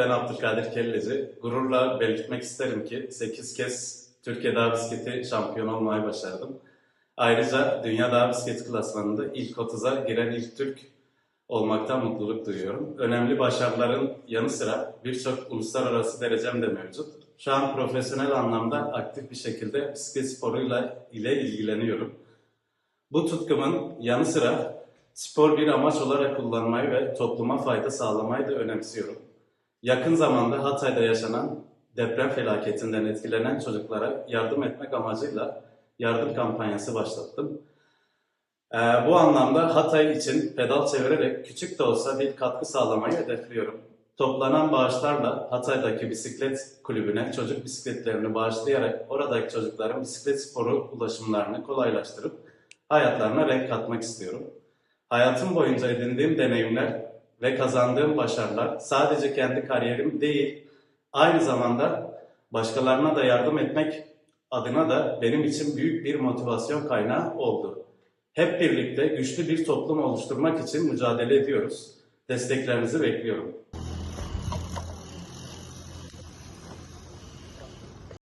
ben Abdülkadir Kelleci. Gururla belirtmek isterim ki 8 kez Türkiye Dağ Bisikleti şampiyonu olmayı başardım. Ayrıca Dünya Dağ Bisikleti klasmanında ilk 30'a giren ilk Türk olmaktan mutluluk duyuyorum. Önemli başarıların yanı sıra birçok uluslararası derecem de mevcut. Şu an profesyonel anlamda aktif bir şekilde bisiklet sporuyla ile ilgileniyorum. Bu tutkumun yanı sıra spor bir amaç olarak kullanmayı ve topluma fayda sağlamayı da önemsiyorum. Yakın zamanda Hatay'da yaşanan deprem felaketinden etkilenen çocuklara yardım etmek amacıyla yardım kampanyası başlattım. Ee, bu anlamda Hatay için pedal çevirerek küçük de olsa bir katkı sağlamayı hedefliyorum. Toplanan bağışlarla Hatay'daki bisiklet kulübüne çocuk bisikletlerini bağışlayarak oradaki çocukların bisiklet sporu ulaşımlarını kolaylaştırıp hayatlarına renk katmak istiyorum. Hayatım boyunca edindiğim deneyimler ve kazandığım başarılar sadece kendi kariyerim değil, aynı zamanda başkalarına da yardım etmek adına da benim için büyük bir motivasyon kaynağı oldu. Hep birlikte güçlü bir toplum oluşturmak için mücadele ediyoruz. Desteklerinizi bekliyorum.